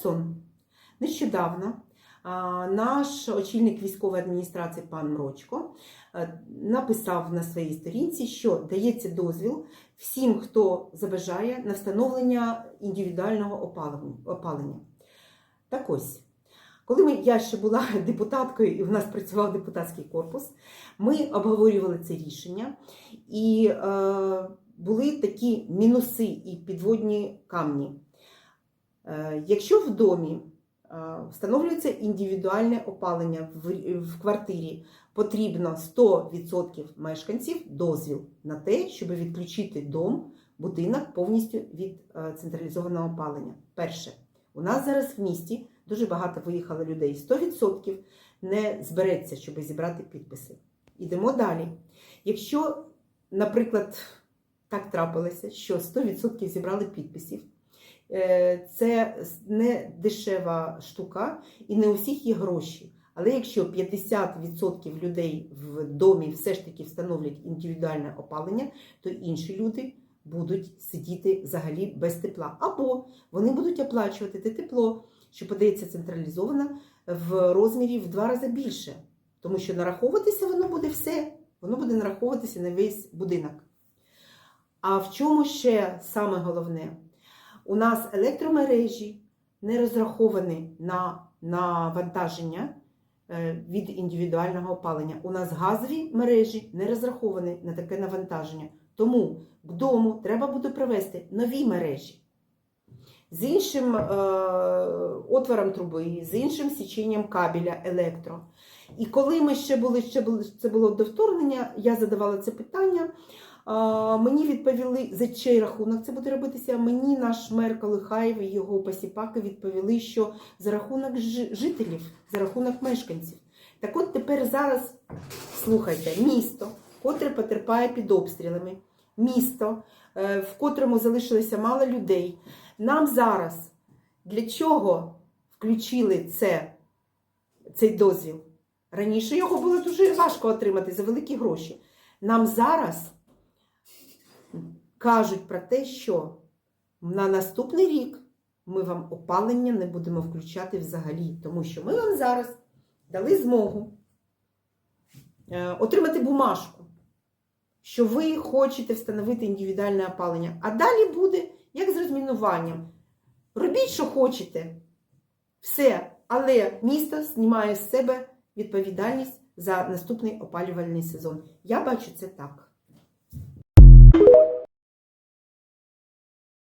Херсон. Нещодавно наш очільник військової адміністрації пан Мрочко е, написав на своїй сторінці, що дається дозвіл всім, хто забажає на встановлення індивідуального опалення. Так ось, коли ми, я ще була депутаткою і в нас працював депутатський корпус, ми обговорювали це рішення, і е, були такі мінуси і підводні камні. Е, якщо в домі е, встановлюється індивідуальне опалення в, квартирі, потрібно 100% мешканців дозвіл на те, щоб відключити дом, будинок повністю від е, централізованого опалення. Перше, у нас зараз в місті дуже багато виїхало людей. 100% не збереться, щоб зібрати підписи. Ідемо далі. Якщо, наприклад, так трапилося, що 100% зібрали підписів, це не дешева штука і не у всіх є гроші. Але якщо 50% людей в домі все ж таки встановлять індивідуальне опалення, то інші люди будуть сидіти взагалі без тепла. Або вони будуть оплачувати те тепло, що подається централізовано в розмірі в два рази більше. Тому що нараховуватися воно буде все, воно буде нараховуватися на весь будинок. А в чому ще саме головне? У нас електромережі не розраховані на навантаження е, від індивідуального опалення. У нас газові мережі не розраховані на таке навантаження. Тому к дому треба буде провести нові мережі з іншим е, отвором труби, з іншим січенням кабеля електро. І коли ми ще були, ще були це було до вторгнення, я задавала це питання. Мені відповіли, за чий рахунок це буде робитися. Мені наш мер Колихаєв і його посіпаки відповіли, що за рахунок жителів, за рахунок мешканців. Так от тепер зараз слухайте, місто, котре потерпає під обстрілами, місто, е, в котрому залишилося мало людей. Нам зараз для чого включили це, цей дозвіл? Раніше його було дуже важко отримати за великі гроші. Нам зараз кажуть про те, що на наступний рік ми вам опалення не будемо включати взагалі, тому що ми вам зараз дали змогу е, отримати бумажку, що ви хочете встановити індивідуальне опалення. А далі буде як з розмінуванням. Робіть, що хочете, все, але місто знімає з себе відповідальність за наступний опалювальний сезон. Я бачу це так.